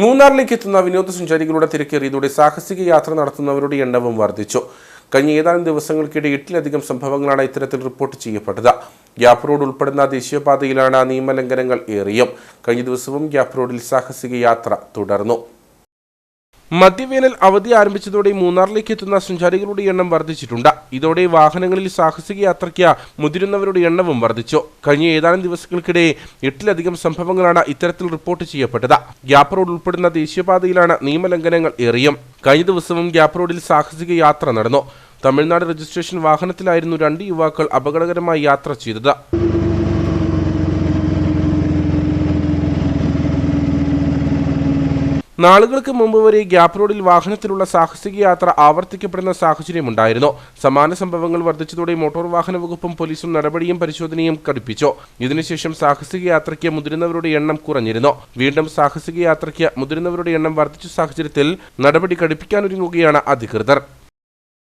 മൂന്നാറിലേക്ക് എത്തുന്ന വിനോദസഞ്ചാരികളുടെ തിരക്കേറിയതോടെ സാഹസിക യാത്ര നടത്തുന്നവരുടെ എണ്ണവും വർദ്ധിച്ചു. കഴിഞ്ഞ ഏതാനും ദിവസങ്ങൾക്കിടെ എട്ടിലധികം സംഭവങ്ങളാണ് ഇത്തരത്തിൽ റിപ്പോർട്ട് ചെയ്യപ്പെട്ടത്. ഗ്യാപ് റോഡ് ഉൾപ്പെടുന്ന ദേശീയപാതയിലാണ് നിയമലംഘനങ്ങൾ ഏറിയും. കഴിഞ്ഞ ദിവസവും ഗ്യാപ് റോഡിൽ സാഹസിക യാത്ര തുടർന്നു. മധ്യവേനൽ അവധി ആരംഭിച്ചതോടെ മൂന്നാറിലേക്ക് എത്തുന്ന സഞ്ചാരികളുടെ എണ്ണം വർദ്ധിച്ചിട്ടുണ്ട്. ഇതോടെ വാഹനങ്ങളിൽ സാഹസിക യാത്രയ്ക്ക് മുതിരുന്നവരുടെ എണ്ണവും വർദ്ധിച്ചു. കഴിഞ്ഞ ഏതാനും ദിവസങ്ങൾക്കിടെ എട്ടിലധികം സംഭവങ്ങളാണ് ഇത്തരത്തിൽ റിപ്പോർട്ട് ചെയ്യപ്പെട്ടത്. ഗ്യാപ് റോഡ് ഉൾപ്പെടുന്ന ദേശീയപാതയിലാണ് നിയമലംഘനങ്ങൾ ഏറിയും. കഴിഞ്ഞ ദിവസവും ഗ്യാപ് റോഡിൽ സാഹസിക യാത്ര നടന്നു. തമിഴ്നാട് രജിസ്ട്രേഷൻ വാഹനത്തിലായിരുന്നു രണ്ട് യുവാക്കൾ അപകടകരമായി യാത്ര ചെയ്തത്. നാളുകൾക്ക് മുമ്പ് വരെ ഗ്യാപ് റോഡിൽ വാഹനത്തിലുള്ള സാഹസിക യാത്ര ആവർത്തിക്കപ്പെടുന്ന സാഹചര്യമുണ്ടായിരുന്നു സമാന സംഭവങ്ങൾ വർദ്ധിച്ചതോടെ മോട്ടോർ വാഹന വകുപ്പും പോലീസും നടപടിയും പരിശോധനയും കടുപ്പിച്ചു. ഇതിനുശേഷം സാഹസിക യാത്രയ്ക്ക് മുതിരുന്നവരുടെ എണ്ണം കുറഞ്ഞിരുന്നു. വീണ്ടും സാഹസിക യാത്രയ്ക്ക് മുതിരുന്നവരുടെ എണ്ണം വർദ്ധിച്ച സാഹചര്യത്തിൽ നടപടി കടുപ്പിക്കാനൊരുങ്ങുകയാണ് അധികൃതർ.